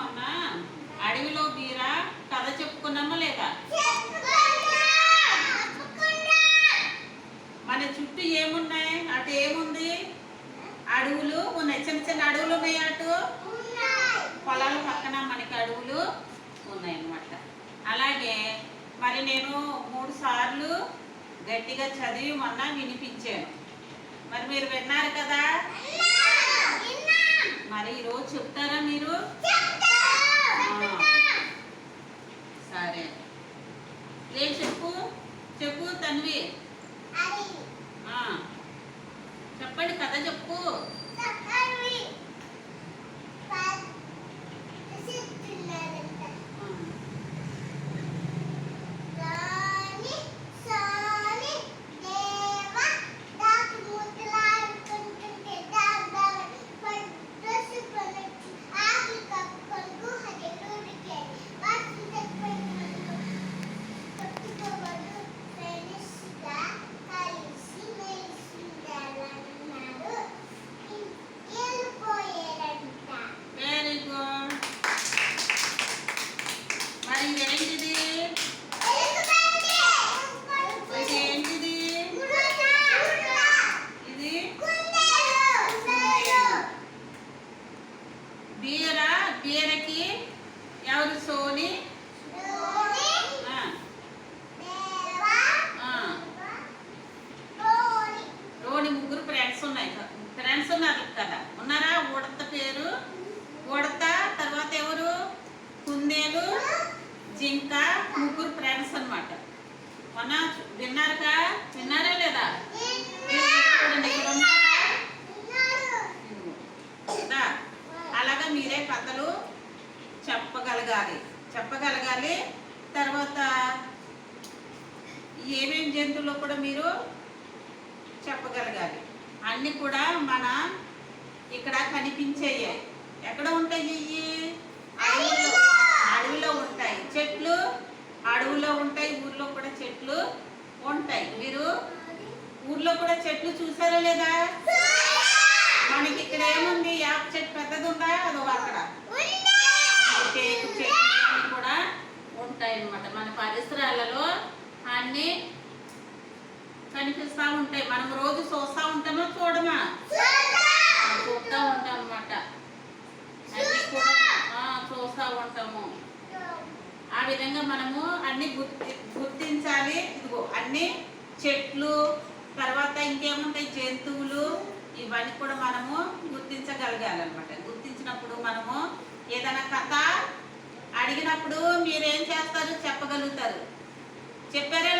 మొన్న అడవిలో బీర కథ చెప్పుకున్నామా లేదా? మన చుట్టూ ఏమున్నాయి? అటు ఏముంది? అడవులు ఉన్నాయి. చిన్న చిన్న అడవులు ఉన్నాయి అటు? పొలాల పక్కన మనకి అడవులు ఉన్నాయి అన్నమాట అలాగే మరి నేను మూడు సార్లు గట్టిగా చదివి మొన్న వినిపించాను. మరి మీరు విన్నారు కదా? మరి ఈరోజు చెప్తారా మీరు? సరే. ఏం చెప్పు. చెప్పు తన్వి. ఆ, చెప్పండి కథ చెప్పు. చెప్పండి. బీరకి ఎవరు? సోని. రోని ముగ్గురు ఫ్రెండ్స్ ఉన్నాయి. ఫ్రెండ్స్ ఉన్నారు కదా ఉన్నారా? ఉడత పేరు? ఉడత తర్వాత ఎవరు? కుందేలు. జింక. ముగ్గురు ఫ్రెండ్స్ అన్నమాట. మొన్న విన్నారుగా? విన్నారా లేదా మీరు చూడండి, ఇక్కడ ఉన్నారా? ఇదిగో. కదా అలాగా మీరే కథలు చెప్పగలగాలి. చెప్పగలగాలి. తర్వాత ఏమేం జంతువులు కూడా మీరు చెప్పగలగాలి. అన్నీ కూడా మన ఇక్కడ కనిపించాయి. ఎక్కడ ఉంటాయి ఇవి అడవుల్లో? అడవిలో ఉంటాయి. చెట్లు అడవులో ఉంటాయి. ఊర్లో కూడా చెట్లు ఉంటాయి. మీరు ఊర్లో కూడా చెట్లు చూసారా లేదా? మనకి ఇక్కడ ఏముంది? యాప చెట్టు పెద్దది ఉందా? అదో అక్కడ. టేకు చెట్లు కూడా ఉంటాయి అన్నమాట మన పరిసరాలలో అన్నీ కనిపిస్తూ ఉంటాయి. మనం రోజు చూస్తూ ఉంటామా? చూడమా? చూస్తూ! ఉంటాం అన్నమాట అన్నీ కూడా చూస్తూ ఉంటాము. ఆ విధంగా మనము అన్ని గుర్తి గుర్తించాలి. ఇదిగో అన్ని చెట్లు తర్వాత ఇవన్నీ కూడా మనము గుర్తించగలగాలి అనమాట గుర్తించినప్పుడు మనము ఏదైనా కథ అడిగినప్పుడు మీరేం చేస్తారు? చెప్పగలుగుతారు. చెప్పారే